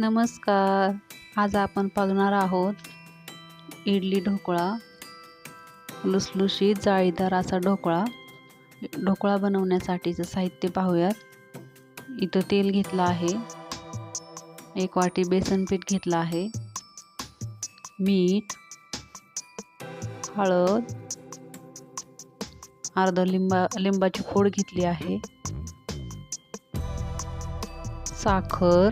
नमस्कार. आज आपण बघणार आहोत इडली ढोकळा लुसलुशीत जाळीदार असा ढोकळा. ढोकळा बनवण्यासाठीचं साहित्य पाहूयात. इथं तेल घेतलं आहे. एक वाटी बेसन पीठ घेतलं आहे. मीठ हळद अर्ध लिंबा लिंबाची फोड घेतली आहे. साखर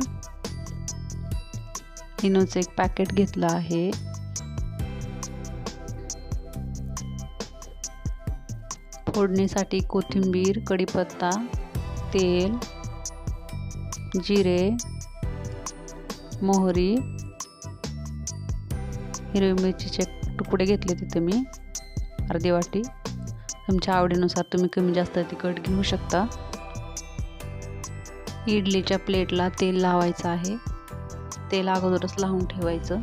इनोचं एक पॅकेट घेतलं आहे. फोडणीसाठी कोथिंबीर कढीपत्ता तेल जिरे मोहरी हिरवी मिरचीचे तुकडे घेतले तिथे मी अर्धी वाटी. तुमच्या आवडीनुसार तुम्ही कमी जास्त तिखट घेऊ शकता. इडलीच्या प्लेटला तेल लावायचं आहे. तेल अगोदरच लावून ठेवायचं.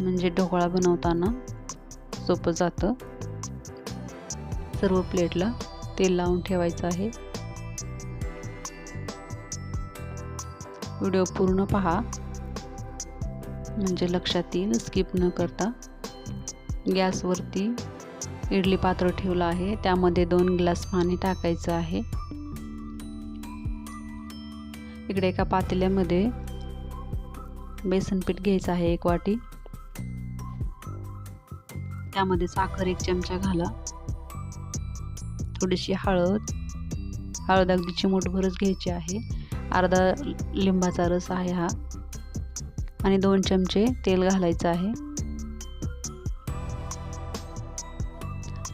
म्हणजे ढोकळा बनवताना सोपं जातं. सर्व प्लेटला तेल लावून ठेवायचं आहे. व्हिडिओ पूर्ण पहा. म्हणजे लक्षात येईल स्किप न करता. गॅसवरती इडली पात्र ठेवलं आहे. त्यामध्ये दोन ग्लास पाणी टाकायचं आहे. इकडे एका पातेल्यामध्ये बेसन पीठ घ्यायचं आहे एक वाटी. त्यामध्ये साखर एक चमचा घाला. थोडीशी हळद हळद अगदी चिमूटभरच घ्यायची आहे. अर्धा लिंबाचा रस आहे हा. आणि दोन चमचे तेल घालायचं आहे.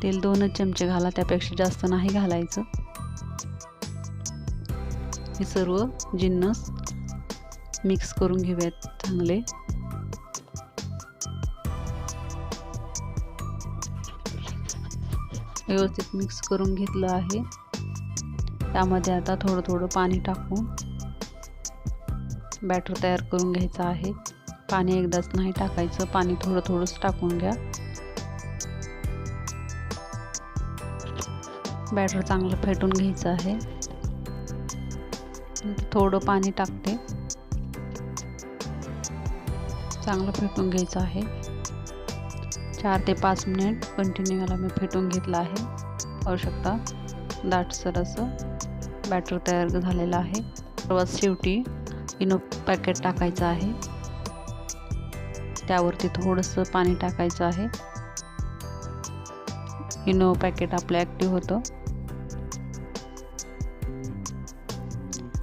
तेल दोनच चमचे घाला त्यापेक्षा जास्त नाही घालायचं. हे सर्व जिन्नस मिक्स करून घेऊयात चांगले. व्यवस्थित मिक्स करून घेतलं आहे. त्यामध्ये आता थोडं थोडं पाणी टाकून बॅटर तयार करून घ्यायचं आहे. पाणी एकदाच नाही टाकायचं पाणी थोडं थोडंच टाकून घ्या. बॅटर चांगलं फेटून घ्यायचं आहे. थोडं पाणी टाकते. चांगलं फेटून घ्यायचं आहे. चार ते पाच मिनिट कंटिन्यू याला मी फेटून घेतलं आहे. पाहू शकता दाटसर असं बॅटर तयार झालेलं आहे. सर्वात शेवटी इनो पॅकेट टाकायचं आहे. त्यावरती थोडंसं पाणी टाकायचं आहे. इनो पॅकेट आपलं ॲक्टिव्ह होतं.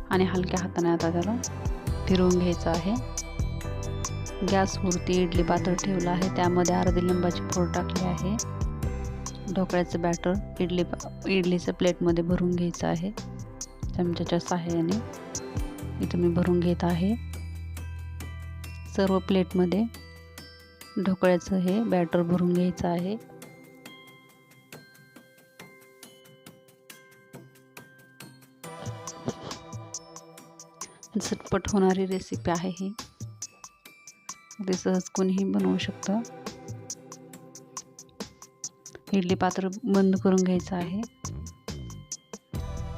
आणि हलक्या हाताने आता त्याला फिरवून घ्यायचं आहे. गॅसवरती इडली पात्र ठेवलं आहे. त्यामध्ये अर्धी लिंबाची फोड टाकली आहे. ढोकळ्याचं बॅटर इडली इडलीचं प्लेटमध्ये भरून घ्यायचं आहे. चमच्याच्या सहाय्याने इथं मी भरून घेत आहे. सर्व प्लेटमध्ये ढोकळ्याचं हे बॅटर भरून घ्यायचं आहे. झटपट होणारी रेसिपी आहे ही. अगदी सहज कोणीही बनवू शकतं. इडली पात्र बंद करून घ्यायचं आहे.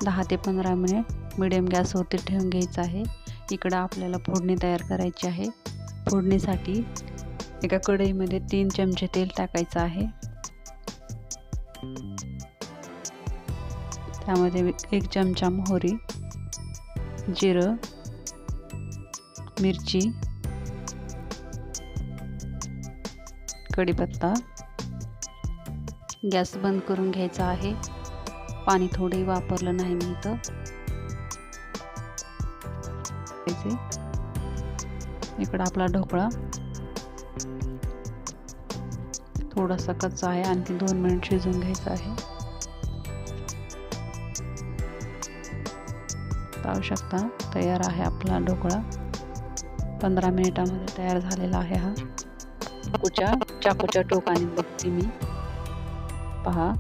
दहा ते पंधरा मिनिट मिडियम गॅसवरती ठेवून घ्यायचं आहे. इकडं आपल्याला फोडणी तयार करायची आहे. फोडणीसाठी एका कढईमध्ये तीन चमचे तेल टाकायचं आहे. त्यामध्ये एक चमचा मोहरी जिरं मिरची कढीपत्ता गॅस बंद करून घ्यायचा आहे. पाणी थोडे वापरलं नाही मी इथं. इकडं आपला ढोकळा. थोडासा कच्चा आहे. आणखी दोन मिनिट शिजवून घ्यायचा आहे. पाहू शकता. तयार आहे आपला ढोकळा. पंधरा मिनिटामध्ये तयार झालेला आहे हा. चाकूच्या चाकूच्या टोकाने बघते मी. पहा.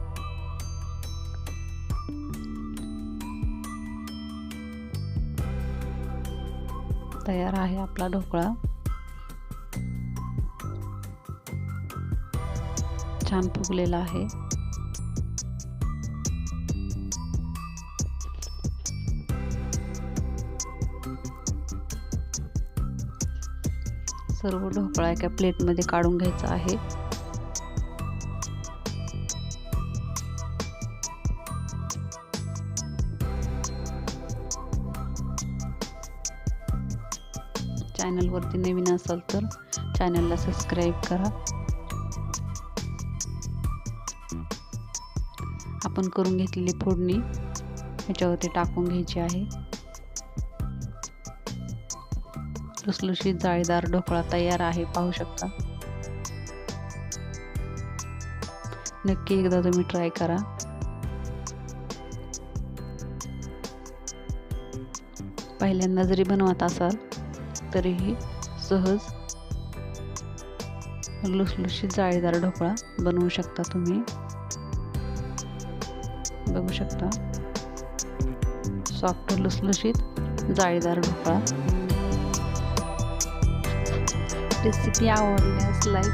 तयार आहे आपला ढोकळा. छान फुगलेला आहे. सर्व ढोकळा एका प्लेटमध्ये काढून घ्यायचा आहे. चॅनलवरती नवीन असाल तर चॅनलला सबस्क्राईब करा. आपण करून घेतलेली फोडणी ह्याच्यावरती टाकून घ्यायची आहे. लुसलुशीत जाळीदार ढोकळा तयार आहे पाहू शकता. नक्की एकदा तुम्ही ट्राय करा. पहिल्यांदा जरी बनवत असाल तरीही सहज लुसलुशीत जाळीदार ढोकळा बनवू शकता तुम्ही. बघू शकता. सॉफ्ट लुसलुशीत जाळीदार dhokla. recipe I always like